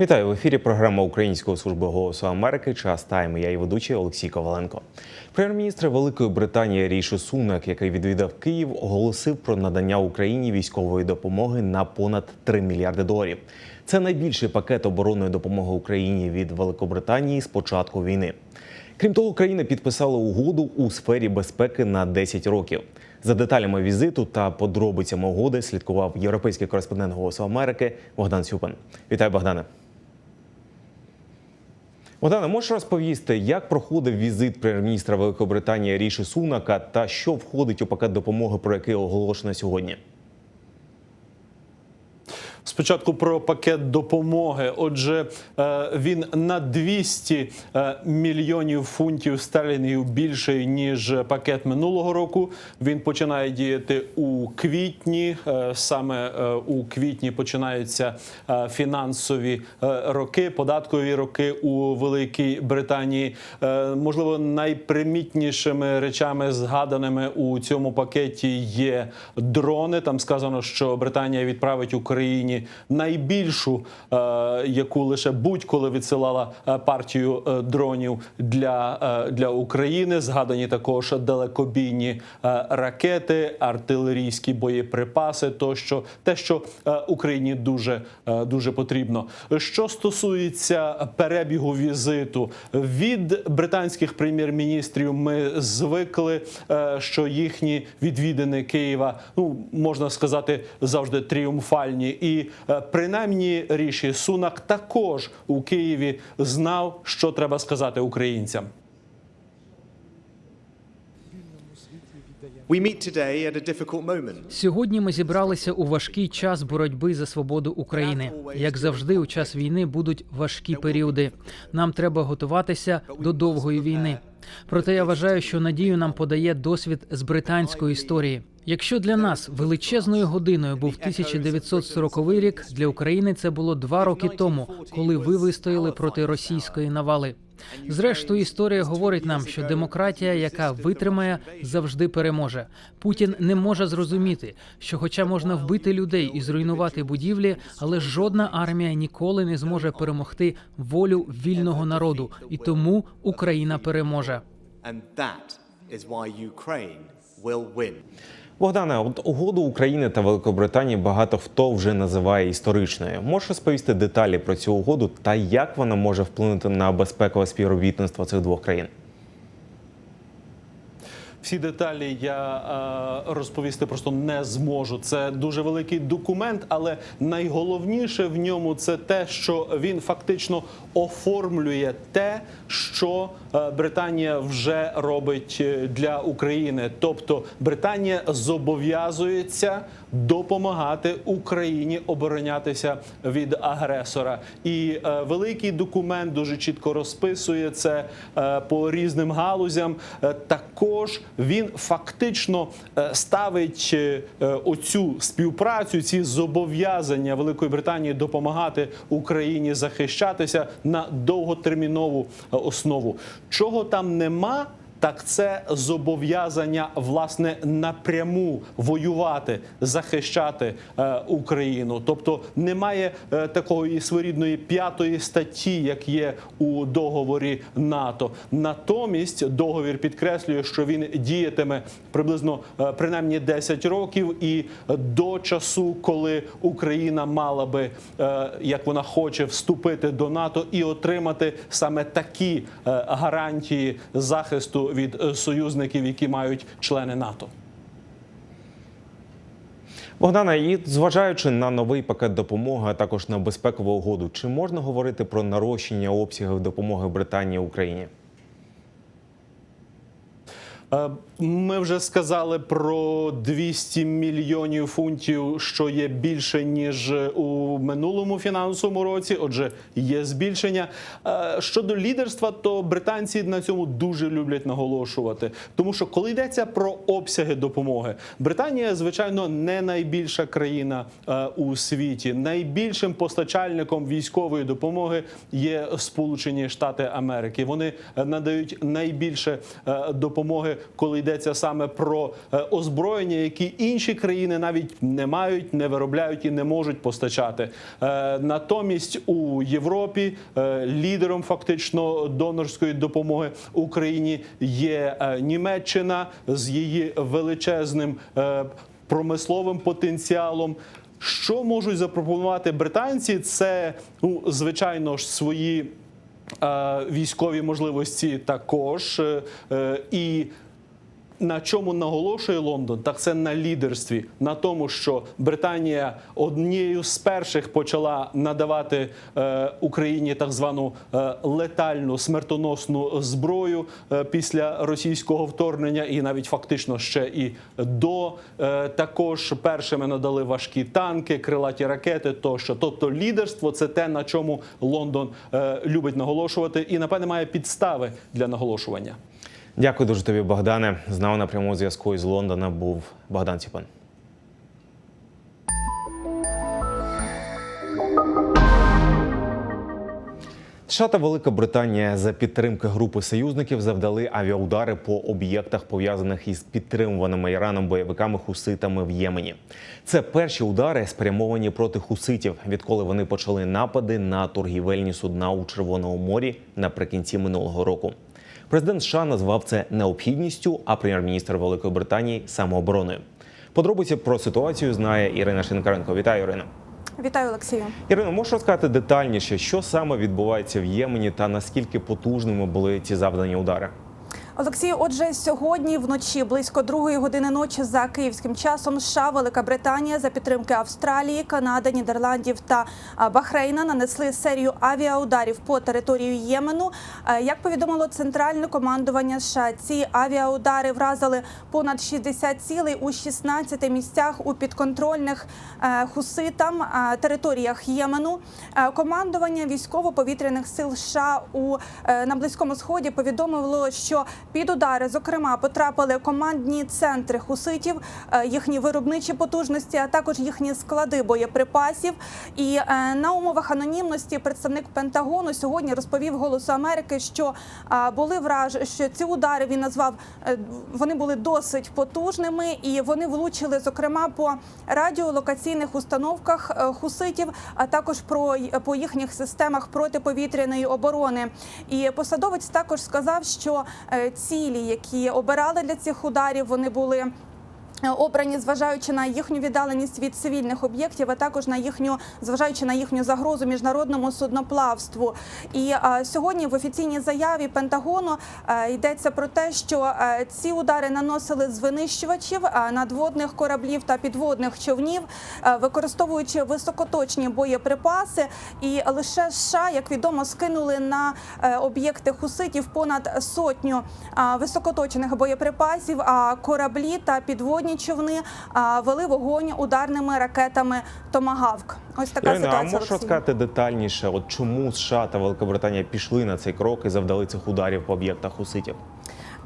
Вітаю в ефірі. Програма Української служби голосу Америки. Час тайм. Я і ведучий Олексій Коваленко. Прем'єр-міністр Великої Британії Ріші Сунак, який відвідав Київ, оголосив про надання Україні військової допомоги на понад 3 мільярди доларів. Це найбільший пакет оборонної допомоги Україні від Великобританії з початку війни. Крім того, країни підписали угоду у сфері безпеки на 10 років. За деталями візиту та подробицями угоди слідкував європейський кореспондент Голосу Америки Богдан Сюпин. Вітаю, Богдане. Богдане, можеш розповісти, як проходив візит прем'єр-міністра Великобританії Ріші Сунака та що входить у пакет допомоги, про який оголошено сьогодні? Спочатку про пакет допомоги. Отже, е, він на 200 е, мільйонів фунтів стерлінгів більший ніж пакет минулого року. Він починає діяти у квітні. Е, Саме у квітні починаються фінансові роки, податкові роки у Великій Британії. Можливо, найпримітнішими речами, згаданими у цьому пакеті, є дрони. Там сказано, що Британія відправить Україні найбільшу, е, яку лише будь-коли відсилала е, партію е, дронів для, для України. Згадані також далекобійні ракети, артилерійські боєприпаси, тощо те, що Україні дуже, дуже потрібно. Що стосується перебігу візиту від британських прем'єр-міністрів, ми звикли, що їхні відвідини Києва, ну можна сказати, завжди тріумфальні. І принаймні Ріші Сунак також у Києві знав, що треба сказати українцям. Сьогодні ми зібралися у важкий час боротьби за свободу України. Як завжди, у час війни будуть важкі періоди. Нам треба готуватися до довгої війни. Проте я вважаю, що надію нам подає досвід з британської історії. Якщо для нас величезною годиною був 1940 рік, для України це було два роки тому, коли ви вистояли проти російської навали. Зрештою, історія говорить нам, що демократія, яка витримає, завжди переможе. Путін не може зрозуміти, що, хоча можна вбити людей і зруйнувати будівлі, але жодна армія ніколи не зможе перемогти волю вільного народу, і тому Україна переможе. Will win. Богдане, от угоду України та Великобританії багато хто вже називає історичною. Можеш розповісти деталі про цю угоду та як вона може вплинути на безпекове співробітництво цих двох країн? Всі деталі я е, розповісти просто не зможу. Це дуже великий документ, але найголовніше в ньому це те, що він фактично оформлює те, що е, Британія вже робить е, для України. Тобто Британія зобов'язується допомагати Україні оборонятися від агресора. І е, великий документ дуже чітко розписує це е, по різним галузям. Е, також він фактично е, ставить е, оцю співпрацю, ці зобов'язання Великої Британії допомагати Україні захищатися на довготермінову е, основу. Чого там нема? Так це зобов'язання власне напряму воювати, захищати е, Україну. Тобто немає е, такої своєрідної п'ятої статті, як є у договорі НАТО. Натомість договір підкреслює, що він діятиме приблизно е, принаймні 10 років, і до часу, коли Україна мала би, е, як вона хоче, вступити до НАТО і отримати саме такі е, гарантії захисту від е, союзників, які мають члени НАТО. Богдана, і зважаючи на новий пакет допомоги, а також на безпекову угоду, чи можна говорити про нарощення обсягів допомоги Британії Україні? Е, Ми вже сказали про 200 мільйонів фунтів, що є більше ніж у минулому фінансовому році. Отже, є збільшення. Е, Щодо лідерства, то британці на цьому дуже люблять наголошувати. Тому що коли йдеться про обсяги допомоги, Британія, звичайно, не найбільша країна е, у світі. Найбільшим постачальником військової допомоги є Сполучені Штати Америки. Вони надають найбільше допомоги коли йдеться саме про е, озброєння, які інші країни навіть не мають, не виробляють і не можуть постачати. Е, Натомість у Європі е, лідером фактично донорської допомоги Україні є Німеччина з її величезним промисловим потенціалом. Що можуть запропонувати британці? Це ну, звичайно ж свої військові можливості також. І на чому наголошує Лондон, так це на лідерстві, на тому, що Британія однією з перших почала надавати е, Україні так звану е, летальну смертоносну зброю е, після російського вторгнення, і навіть фактично ще і до також першими надали важкі танки, крилаті ракети. Тощо, тобто лідерство це те, на чому Лондон любить наголошувати, і напевне має підстави для наголошування. Дякую дуже тобі, Богдане. З нами на прямому зв'язку із Лондона був Богдан Ціпан. США та Велика Британія за підтримки групи союзників завдали авіаудари по об'єктах, пов'язаних із підтримуваними Іраном бойовиками хуситами в Ємені. Це перші удари спрямовані проти хуситів, відколи вони почали напади на торгівельні судна у Червоному морі наприкінці минулого року. Президент США назвав це необхідністю, а прем'єр-міністр Великої Британії самообороною. Подробиці про ситуацію знає Ірина Шинкаренко. Вітаю, Ірина. Вітаю, Олексію. Ірино, можеш розказати детальніше, що саме відбувається в Ємені та наскільки потужними були ці завдані удари? Олексію, отже, сьогодні вночі близько другої години ночі за київським часом США, Велика Британія за підтримки Австралії, Канади, Нідерландів та Бахрейна нанесли серію авіаударів по території Ємену. Е, Як повідомило центральне командування США, ці авіаудари вразили понад 60 цілей у 16 місцях у підконтрольних е, хуситам е, територіях Ємену. Командування військово-повітряних сил США у на близькому сході повідомило, що під удари, зокрема, потрапили командні центри хуситів, е, їхні виробничі потужності, а також їхні склади боєприпасів. І е, на умовах анонімності представник Пентагону сьогодні розповів Голосу Америки, що були враж, що ці удари він назвав е, вони були досить потужними, і вони влучили зокрема по радіолокаційних установках хуситів, а також про по їхніх системах протиповітряної оборони. І посадовець також сказав, що е, цілі, які обирали для цих ударів, вони були. Обрані, зважаючи на їхню віддаленість від цивільних об'єктів, а також на їхню, зважаючи на їхню загрозу міжнародному судноплавству. І е, сьогодні в офіційній заяві Пентагону е, йдеться про те, що е, ці удари наносили з винищувачів е, надводних кораблів та підводних човнів, е, використовуючи високоточні боєприпаси. І лише США, як відомо, скинули на об'єкти хуситів понад сотню е, високоточних боєприпасів. А кораблі та підводні човни е, вели вогонь ударними ракетами Томагавк. Ось така Ірина, а ситуація. можеш Олексій. розказати детальніше, от чому США та Великобританія пішли на цей крок і завдали цих ударів по об'єктах хуситів?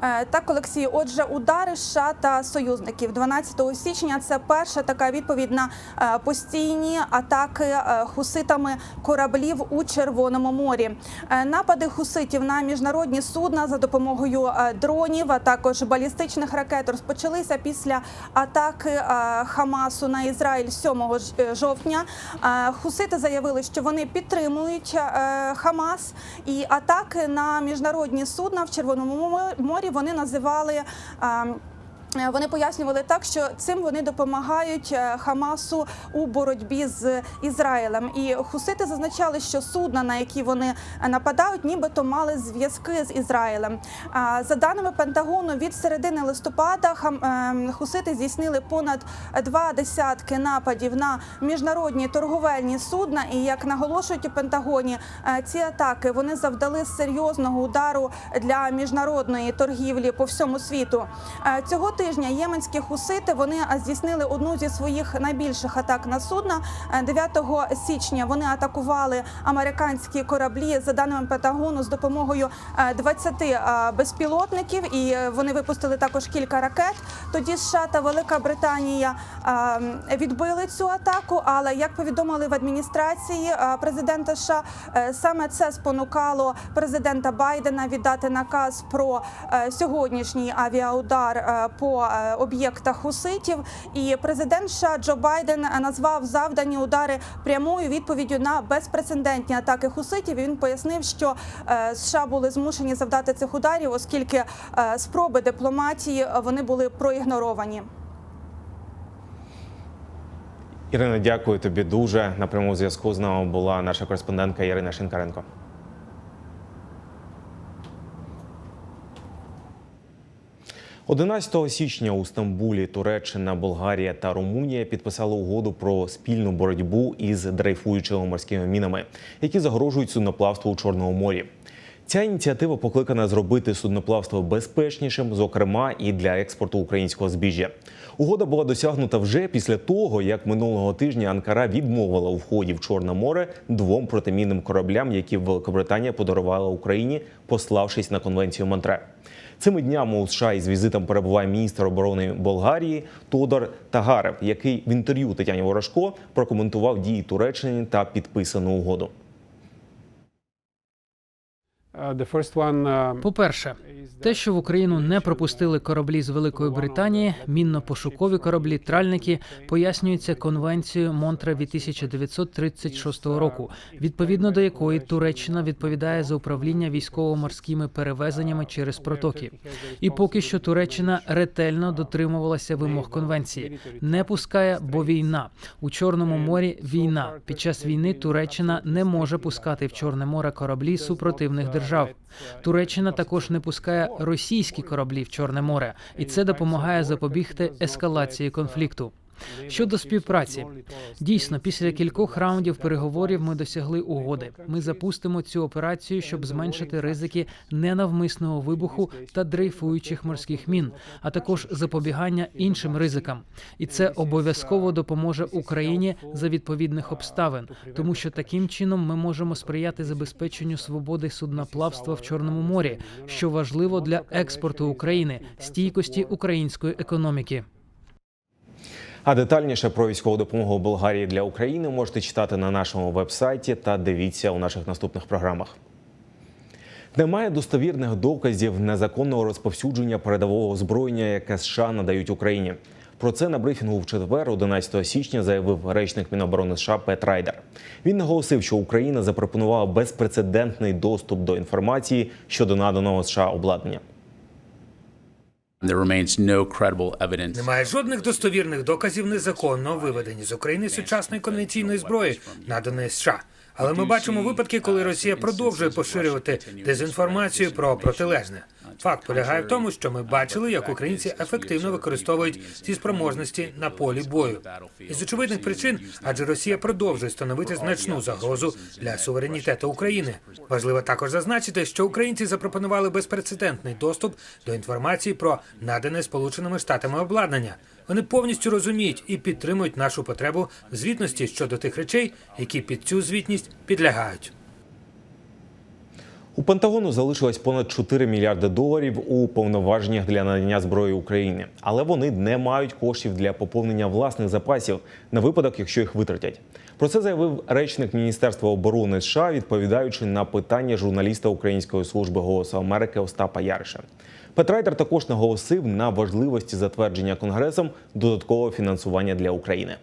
Е, Так, Олексій, отже, удари США та союзників 12 січня це перша така відповідь на е, постійні атаки е, хуситами кораблів у Червоному морі. Напади хуситів на міжнародні судна за допомогою дронів, а також балістичних ракет розпочалися після атаки Хамасу на Ізраїль 7 е, жовтня. Хусити заявили, що вони підтримують Хамас, і атаки на міжнародні судна в Червоному морі вони називали. Вони пояснювали так, що цим вони допомагають е, Хамасу у боротьбі з Ізраїлем. І хусити зазначали, що судна, на які вони е, нападають, нібито мали зв'язки з Ізраїлем. За даними Пентагону, від середини листопада хам- е, хусити здійснили понад два десятки нападів на міжнародні торговельні судна. І як наголошують у Пентагоні, е, ці атаки вони завдали серйозного удару для міжнародної торгівлі по всьому світу. Цього тижня єменські хусити вони здійснили одну зі своїх найбільших атак на судна. Е, 9 січня вони атакували американські кораблі за даними Пентагону з допомогою е, 20 е, безпілотників, і е, вони випустили також кілька ракет. Тоді США та Велика Британія е, відбили цю атаку. Але як повідомили в адміністрації е, президента США, е, саме це спонукало президента Байдена віддати наказ про е, сьогоднішній авіаудар е, е, об'єктах хуситів. І президент США Джо Байден е, назвав завдані удари прямою відповіддю на безпрецедентні атаки хуситів. І Він пояснив, що е, США були змушені завдати цих ударів, оскільки спроби дипломатії вони були проігноровані. Ірина, дякую тобі дуже. На прямому зв'язку з нами була наша кореспондентка Ірина Шинкаренко. – 11 січня у Стамбулі Туреччина, Болгарія та Румунія підписали угоду про спільну боротьбу із дрейфуючими морськими мінами, які загрожують судноплавству у Чорному морі. Ця ініціатива покликана зробити судноплавство безпечнішим, зокрема і для експорту українського збіжжя. Угода була досягнута вже після того, як минулого тижня Анкара відмовила у вході в Чорне море двом протимінним кораблям, які Великобританія подарувала Україні, пославшись на конвенцію Монтре. Цими днями у США із візитом перебуває міністр оборони Болгарії Тодор Тагарев, який в інтерв'ю Тетяні Ворожко прокоментував дії Туреччини та підписану угоду. Uh, uh, По-перше, те, що в Україну не пропустили кораблі з Великої Британії, мінно-пошукові кораблі, тральники, пояснюється конвенцією Монтре від 1936 року, відповідно до якої Туреччина відповідає за управління військово-морськими перевезеннями через протоки. І поки що Туреччина ретельно дотримувалася вимог конвенції. Не пускає, бо війна у Чорному морі. Війна під час війни Туреччина не може пускати в Чорне море кораблі супротивних держав. Туреччина також не пускає російські кораблі в Чорне море, і це допомагає запобігти ескалації конфлікту. Щодо співпраці, дійсно, після кількох раундів переговорів ми досягли угоди. Ми запустимо цю операцію, щоб зменшити ризики ненавмисного вибуху та дрейфуючих морських мін, а також запобігання іншим ризикам. І це обов'язково допоможе Україні за відповідних обставин, тому що таким чином ми можемо сприяти забезпеченню свободи судноплавства в Чорному морі, що важливо для експорту України, стійкості української економіки. А детальніше про військову допомогу Болгарії для України можете читати на нашому вебсайті та дивіться у наших наступних програмах. Немає достовірних доказів незаконного розповсюдження передового озброєння, яке США надають Україні. Про це на брифінгу в четвер, 11 січня, заявив речник Міноборони США Пет Райдер. Він наголосив, що Україна запропонувала безпрецедентний доступ до інформації щодо наданого США обладнання. There remains no credible evidence. Немає жодних достовірних доказів незаконно виведені з України сучасної конвенційної зброї, наданої США. Але ми бачимо випадки, коли Росія продовжує поширювати дезінформацію про протилежне. Факт полягає в тому, що ми бачили, як українці ефективно використовують ці спроможності на полі бою. Із очевидних причин, адже Росія продовжує становити значну загрозу для суверенітету України. Важливо також зазначити, що українці запропонували безпрецедентний доступ до інформації про надане Сполученими Штатами обладнання. Вони повністю розуміють і підтримують нашу потребу в звітності щодо тих речей, які під цю звітність підлягають. У Пентагону залишилось понад 4 мільярди доларів у повноваженнях для надання зброї України, але вони не мають коштів для поповнення власних запасів на випадок, якщо їх витратять. Про це заявив речник Міністерства оборони США, відповідаючи на питання журналіста Української служби голосу Америки Остапа Яриша. Петрайдер також наголосив на важливості затвердження конгресом додаткового фінансування для України.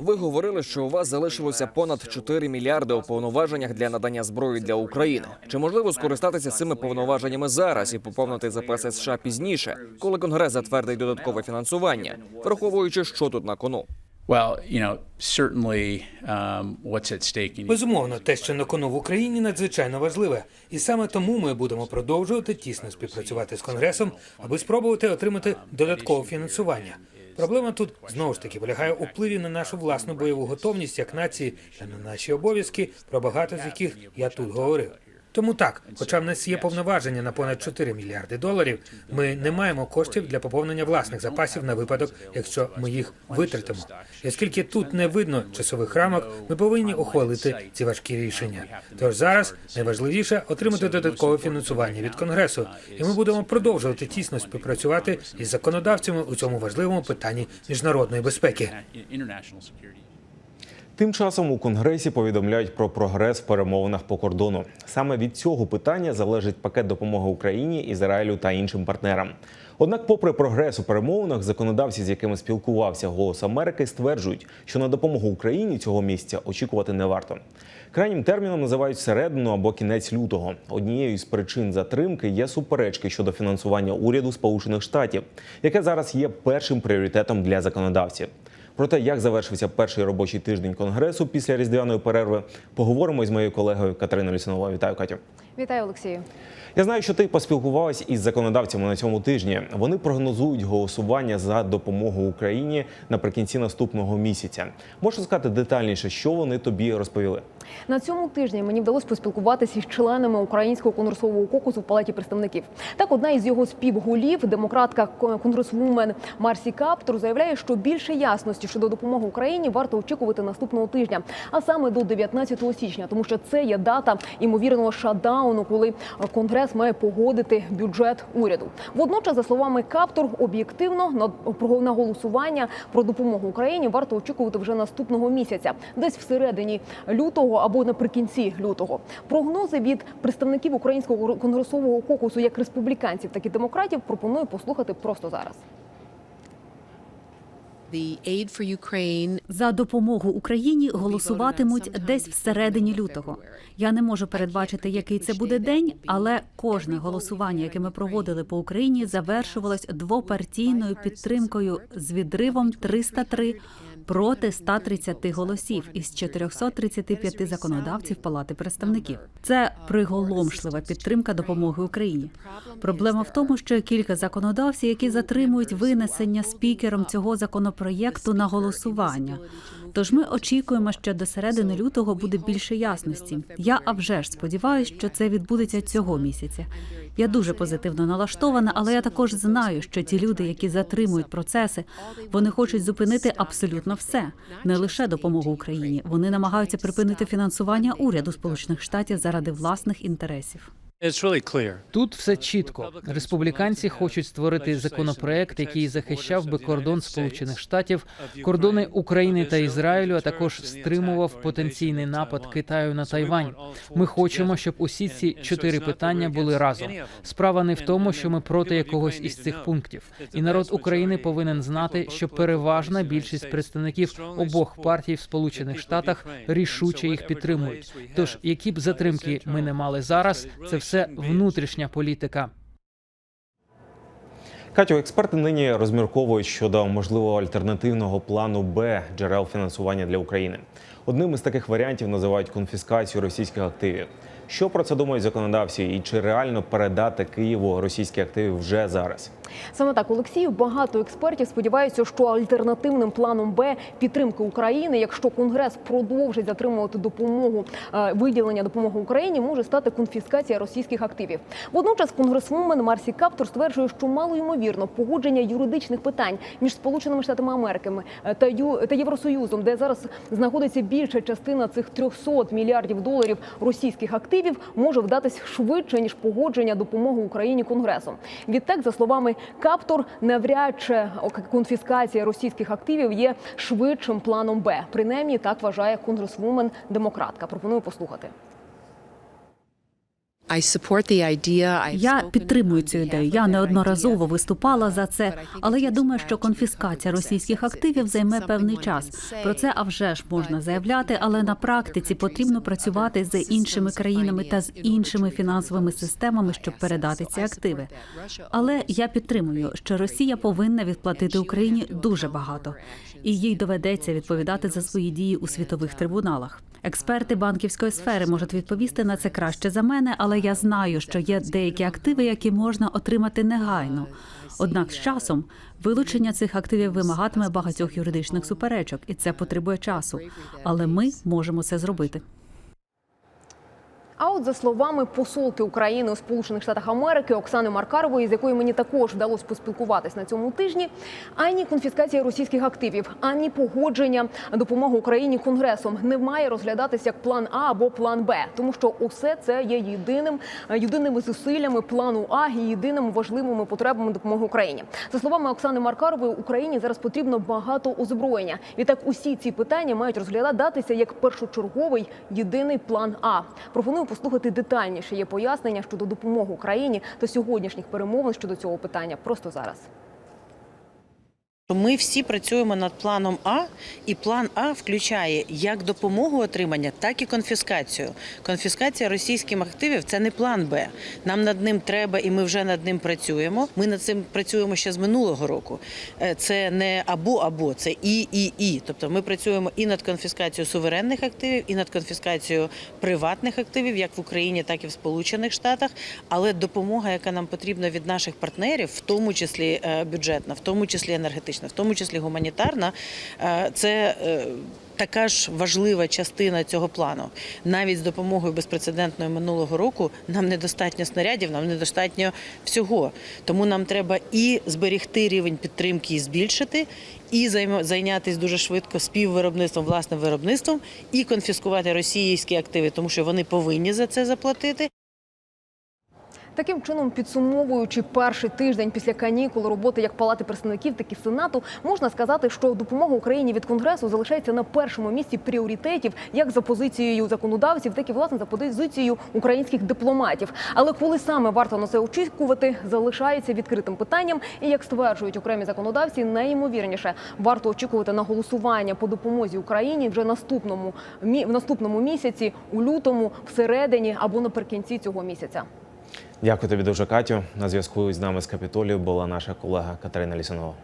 Ви говорили, що у вас залишилося понад 4 мільярди у повноваженнях для надання зброї для України. Чи можливо скористатися цими повноваженнями зараз і поповнити запаси США пізніше, коли Конгрес затвердить додаткове фінансування, враховуючи, що тут на кону? Well, you know, certainly um, what's at stake in Безумовно, те, що на кону в Україні, надзвичайно важливе, і саме тому ми будемо продовжувати тісно співпрацювати з конгресом, аби спробувати отримати додаткове фінансування. Проблема тут знову ж таки полягає у впливі на нашу власну бойову готовність як нації та на наші обов'язки, про багато з яких я тут говорив. Тому так, хоча в нас є повноваження на понад 4 мільярди доларів, ми не маємо коштів для поповнення власних запасів на випадок, якщо ми їх витратимо. І оскільки тут не видно часових рамок, ми повинні ухвалити ці важкі рішення. Тож зараз найважливіше отримати додаткове фінансування від конгресу, і ми будемо продовжувати тісно співпрацювати із законодавцями у цьому важливому питанні міжнародної безпеки. Тим часом у конгресі повідомляють про прогрес в перемовинах по кордону. Саме від цього питання залежить пакет допомоги Україні, Ізраїлю та іншим партнерам. Однак, попри прогрес у перемовинах, законодавці, з якими спілкувався Голос Америки, стверджують, що на допомогу Україні цього місяця очікувати не варто. Крайнім терміном називають середину або кінець лютого. Однією з причин затримки є суперечки щодо фінансування уряду Сполучених Штатів, яке зараз є першим пріоритетом для законодавців. Про те, як завершився перший робочий тиждень конгресу після різдвяної перерви, поговоримо із моєю колегою Катериною Лісуновою. Вітаю, Катю. Вітаю, Олексію. Я знаю, що ти поспілкувалась із законодавцями на цьому тижні. Вони прогнозують голосування за допомогу Україні наприкінці наступного місяця. Можеш сказати детальніше, що вони тобі розповіли? На цьому тижні мені вдалося поспілкуватися із членами українського конгресового кокусу в палаті представників. Так, одна із його співголів, демократка кон- конгресвумен Марсі Каптур, заявляє, що більше ясності щодо допомоги Україні варто очікувати наступного тижня, а саме до 19 січня, тому що це є дата імовірного шатдауну, коли конгрес має погодити бюджет уряду. Водночас, за словами Каптур, об'єктивно на голосування про допомогу Україні варто очікувати вже наступного місяця, десь всередині лютого або наприкінці лютого. Прогнози від представників українського конгресового кокусу, як республіканців, так і демократів, пропоную послухати просто зараз. За допомогу Україні голосуватимуть десь всередині лютого. Я не можу передбачити, який це буде день, але кожне голосування, яке ми проводили по Україні, завершувалось двопартійною підтримкою з відривом 303 проти 130 голосів із 435 законодавців Палати представників. Це приголомшлива підтримка допомоги Україні. Проблема в тому, що кілька законодавців, які затримують винесення спікером цього законопроєкту на голосування. Тож ми очікуємо, що до середини лютого буде більше ясності. Я а вже ж сподіваюся, що це відбудеться цього місяця. Я дуже позитивно налаштована, але я також знаю, що ті люди, які затримують процеси, вони хочуть зупинити абсолютно все, не лише допомогу Україні. Вони намагаються припинити фінансування уряду Сполучених Штатів заради власних інтересів. Тут все чітко. Республіканці хочуть створити законопроект, який захищав би кордон Сполучених Штатів, кордони України та Ізраїлю, а також стримував потенційний напад Китаю на Тайвань. Ми хочемо, щоб усі ці чотири питання були разом. Справа не в тому, що ми проти якогось із цих пунктів, і народ України повинен знати, що переважна більшість представників обох партій в Сполучених Штатах рішуче їх підтримують. Тож, які б затримки ми не мали зараз, це все внутрішня політика. Катю, експерти нині розмірковують щодо можливого альтернативного плану Б джерел фінансування для України. Одним із таких варіантів називають конфіскацію російських активів. Що про це думають законодавці, і чи реально передати Києву російські активи вже зараз? Саме так, Олексію, багато експертів сподіваються, що альтернативним планом Б підтримки України, якщо Конгрес продовжить затримувати допомогу е, виділення допомоги Україні, може стати конфіскація російських активів. Водночас конгресвумен Марсі Каптур стверджує, що мало ймовірно погодження юридичних питань між Сполученими Штатами Америки е, та Ю та Євросоюзом, де зараз знаходиться більша частина цих 300 мільярдів доларів російських активів, може вдатись швидше ніж погодження допомоги Україні Конгресом. Відтак, за словами Каптур, навряд чи конфіскація російських активів є швидшим планом Б. Принаймні так вважає конгресвумен демократка. Пропоную послухати. Я підтримую цю ідею. Я неодноразово виступала за це, але я думаю, що конфіскація російських активів займе певний час. Про це а вже ж можна заявляти, але на практиці потрібно працювати з іншими країнами та з іншими фінансовими системами, щоб передати ці активи. Але я підтримую, що Росія повинна відплатити Україні дуже багато, і їй доведеться відповідати за свої дії у світових трибуналах. Експерти банківської сфери можуть відповісти на це краще за мене, але я знаю, що є деякі активи, які можна отримати негайно. Однак з часом вилучення цих активів вимагатиме багатьох юридичних суперечок, і це потребує часу. Але ми можемо це зробити. А от за словами посолки України у Сполучених Штатах Америки Оксани Маркарової, з якою мені також вдалося поспілкуватись на цьому тижні, ані конфіскація російських активів, ані погодження допомоги Україні конгресом не має розглядатися як план А або план Б, тому що усе це є єдиним єдиними зусиллями плану А і єдиними важливими потребами допомоги Україні. За словами Оксани Маркарової, Україні зараз потрібно багато озброєння. Відтак, усі ці питання мають розглядатися як першочерговий єдиний план А. Пропоную послухати детальніше є пояснення щодо допомоги Україні та сьогоднішніх перемовин щодо цього питання просто зараз. Ми всі працюємо над планом А, і план А включає як допомогу отримання, так і конфіскацію. Конфіскація російських активів це не план Б. Нам над ним треба, і ми вже над ним працюємо. Ми над цим працюємо ще з минулого року. Е, Це не або або, це і і і. Тобто ми працюємо і над конфіскацією суверенних активів, і над конфіскацією приватних активів, як в Україні, так і в Сполучених Штатах. Але допомога, яка нам потрібна від наших партнерів, в тому числі е, бюджетна, в тому числі енергетична, в тому числі гуманітарна, е, це е, така ж важлива частина цього плану. Навіть з допомогою безпрецедентною минулого року нам недостатньо снарядів, нам недостатньо всього. Тому нам треба і зберегти рівень підтримки і збільшити, і зайнятися дуже швидко співвиробництвом, власним виробництвом, і конфіскувати російські активи, тому що вони повинні за це заплатити. Таким чином, підсумовуючи перший тиждень після канікул роботи як Палати представників, так і Сенату, можна сказати, що допомога Україні від Конгресу залишається на першому місці пріоритетів як за позицією законодавців, так і власне за позицією українських дипломатів. Але коли саме варто на це очікувати, залишається відкритим питанням. І як стверджують окремі законодавці, найімовірніше варто очікувати на голосування по допомозі Україні вже наступному в наступному місяці, у лютому, всередині або наприкінці цього місяця. Дякую тобі дуже, Катю. На зв'язку з нами з Капітолію була наша колега Катерина Лісунова.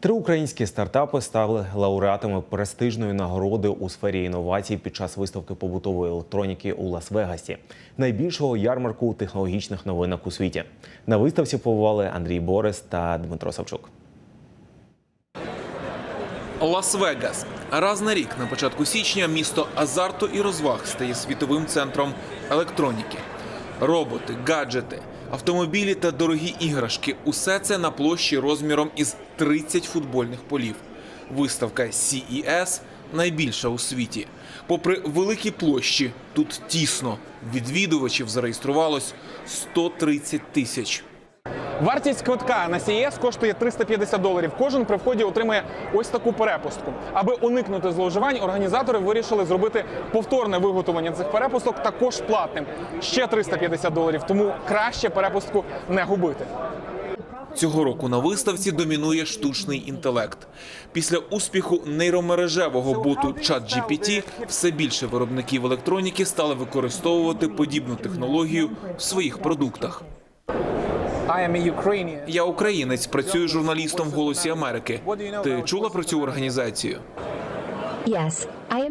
Три українські стартапи стали лауреатами престижної нагороди у сфері інновацій під час виставки побутової електроніки у Лас-Вегасі, найбільшого ярмарку технологічних новинок у світі. На виставці побували Андрій Борис та Дмитро Савчук. Лас-Вегас. Раз на рік на початку січня місто азарту і розваг стає світовим центром електроніки. Роботи, гаджети, автомобілі та дорогі іграшки усе це на площі розміром із 30 футбольних полів. Виставка CES найбільша у світі. Попри великі площі, тут тісно. Відвідувачів зареєструвалось 130 тисяч. Вартість квитка на CES коштує 350 доларів. Кожен при вході отримає ось таку перепустку. Аби уникнути зловживань, організатори вирішили зробити повторне виготовлення цих перепусток також платним. Ще 350 доларів. Тому краще перепустку не губити. Цього року на виставці домінує штучний інтелект. Після успіху нейромережевого боту ChatGPT все більше виробників електроніки стали використовувати подібну технологію в своїх продуктах. Я українець, працюю журналістом в Голосі Америки. Ти чула про цю організацію?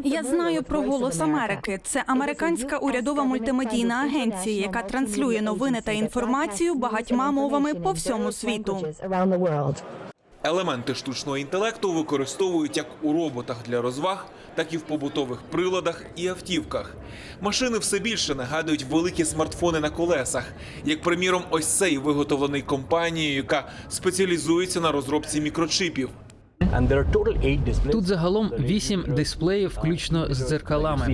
Я знаю про голос Америки. Це американська урядова мультимедійна агенція, яка транслює новини та інформацію багатьма мовами по всьому світу. Елементи штучного інтелекту використовують як у роботах для розваг, так і в побутових приладах і автівках. Машини все більше нагадують великі смартфони на колесах, як приміром, ось цей виготовлений компанією, яка спеціалізується на розробці мікрочипів. Тут загалом вісім дисплеїв, включно з дзеркалами.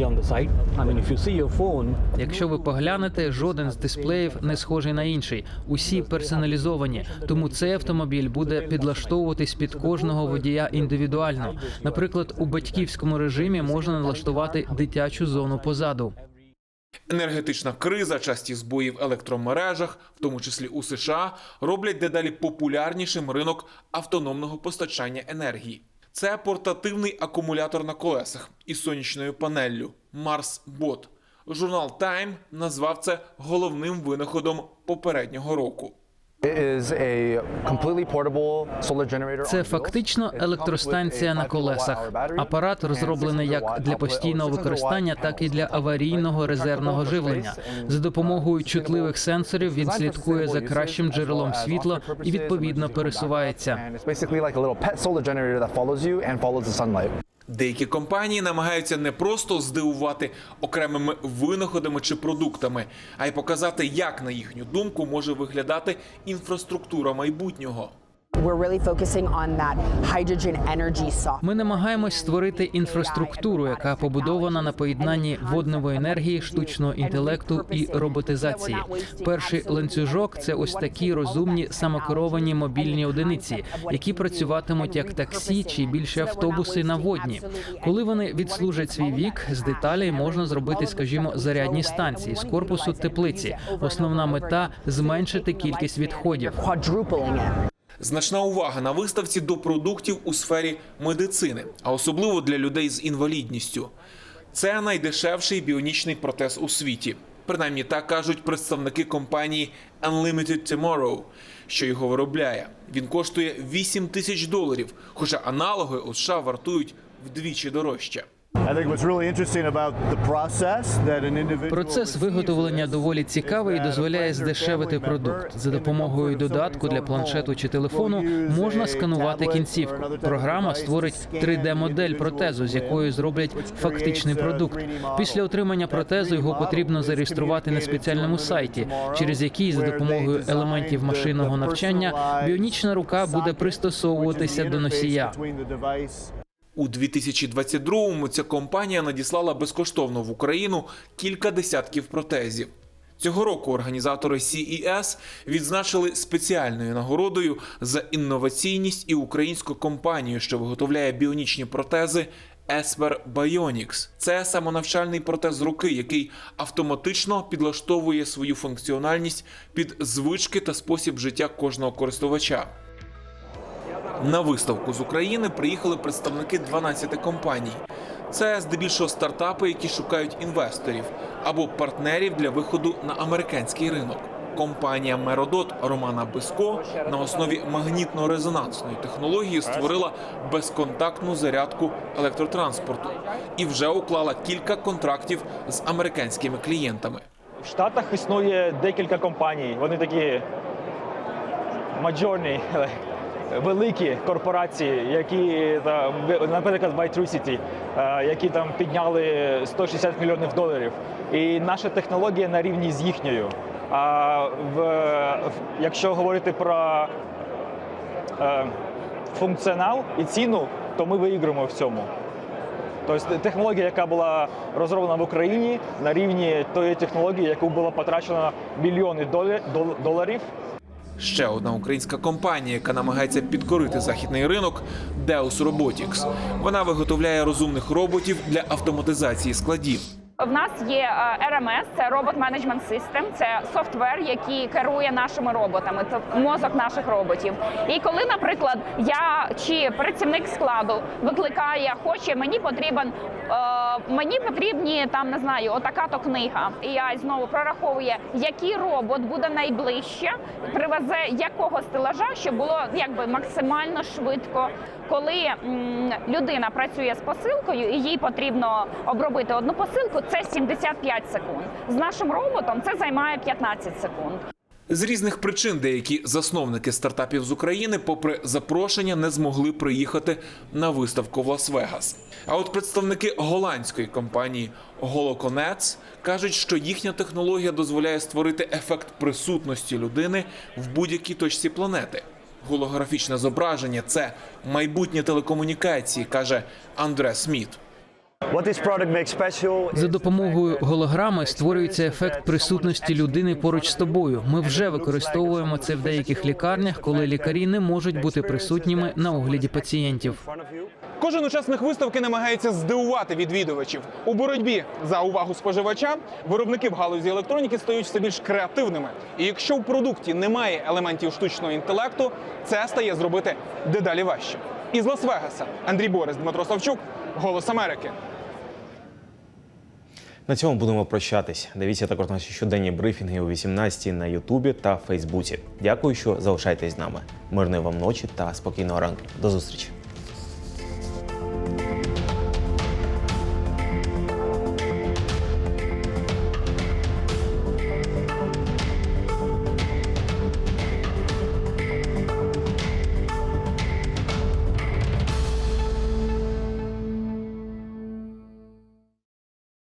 Якщо ви поглянете, жоден з дисплеїв не схожий на інший. Усі персоналізовані. Тому цей автомобіль буде підлаштовуватись під кожного водія індивідуально. Наприклад, у батьківському режимі можна налаштувати дитячу зону позаду. Енергетична криза, часті збої в електромережах, в тому числі у США, роблять дедалі популярнішим ринок автономного постачання енергії. Це портативний акумулятор на колесах із сонячною панеллю Mars Bot. Журнал Time назвав це головним винаходом попереднього року. Це фактично електростанція на колесах. Апарат розроблений як для постійного використання, так і для аварійного резервного живлення. За допомогою чутливих сенсорів він слідкує за кращим джерелом світла і відповідно пересувається. Деякі компанії намагаються не просто здивувати окремими винаходами чи продуктами, а й показати, як на їхню думку може виглядати інфраструктура майбутнього. Ми намагаємось створити інфраструктуру, яка побудована на поєднанні водної енергії, штучного інтелекту і роботизації. Перший ланцюжок це ось такі розумні самокеровані мобільні одиниці, які працюватимуть як таксі чи більше автобуси на водні. Коли вони відслужать свій вік, з деталей можна зробити, скажімо, зарядні станції з корпусу теплиці. Основна мета зменшити кількість відходів. Значна увага на виставці до продуктів у сфері медицини, а особливо для людей з інвалідністю. Це найдешевший біонічний протез у світі. Принаймні так кажуть представники компанії Unlimited Tomorrow, що його виробляє. Він коштує 8 тисяч доларів, хоча аналоги у США вартують вдвічі дорожче. Процес виготовлення доволі цікавий і дозволяє здешевити продукт. За допомогою додатку для планшету чи телефону можна сканувати кінцівку. Програма створить 3D-модель протезу, з якою зроблять фактичний продукт. Після отримання протезу його потрібно зареєструвати на спеціальному сайті, через який за допомогою елементів машинного навчання біонічна рука буде пристосовуватися до носія. У 2022-му ця компанія надіслала безкоштовно в Україну кілька десятків протезів. Цього року організатори CES відзначили спеціальною нагородою за інноваційність і українську компанію, що виготовляє біонічні протези Esper Bionics. Це самонавчальний протез руки, який автоматично підлаштовує свою функціональність під звички та спосіб життя кожного користувача. На виставку з України приїхали представники 12 компаній. Це здебільшого стартапи, які шукають інвесторів або партнерів для виходу на американський ринок. Компанія Меродот Романа Биско на основі магнітно-резонансної технології створила безконтактну зарядку електротранспорту і вже уклала кілька контрактів з американськими клієнтами. В Штатах існує декілька компаній. Вони такі мажорні, великі корпорації, які там, наприклад, Bytrucity, е, які там підняли 160 мільйонів доларів. І наша технологія на рівні з їхньою. А в, якщо говорити про е, функціонал і ціну, то ми виіграємо в цьому. Тобто технологія, яка була розроблена в Україні на рівні тої технології, яку було потрачено мільйони доларів. Ще одна українська компанія, яка намагається підкорити західний ринок Deus Robotics. Вона виготовляє розумних роботів для автоматизації складів. В нас є е, RMS, це Robot Management System, це софтвер, який керує нашими роботами, це мозок наших роботів. І коли, наприклад, я чи працівник складу викликає, хоче, мені потрібен, е, мені потрібні там не знаю, отака-то книга. І я знову прораховує, який робот буде найближче, привезе якого стелажа, щоб було якби максимально швидко. Коли людина працює з посилкою і їй потрібно обробити одну посилку, це 75 секунд. З нашим роботом це займає 15 секунд. З різних причин деякі засновники стартапів з України, попри запрошення, не змогли приїхати на виставку в Лас-Вегас. А от представники голландської компанії Holoconets кажуть, що їхня технологія дозволяє створити ефект присутності людини в будь-якій точці планети. Голографічне зображення це майбутнє телекомунікації, каже Андре Сміт. За допомогою голограми створюється ефект присутності людини поруч з тобою. Ми вже використовуємо це в деяких лікарнях, коли лікарі не можуть бути присутніми на огляді пацієнтів. Кожен учасник виставки намагається здивувати відвідувачів у боротьбі за увагу споживача. Виробники в галузі електроніки стають все більш креативними. І якщо в продукті немає елементів штучного інтелекту, це стає зробити дедалі важче. Із Лас-Вегаса Андрій Борис, Дмитро Савчук, Голос Америки. На цьому будемо прощатись. Дивіться також наші щоденні брифінги о 18 на Ютубі та Фейсбуці. Дякую, що залишаєтесь з нами. Мирної вам ночі та спокійного ранку. До зустрічі.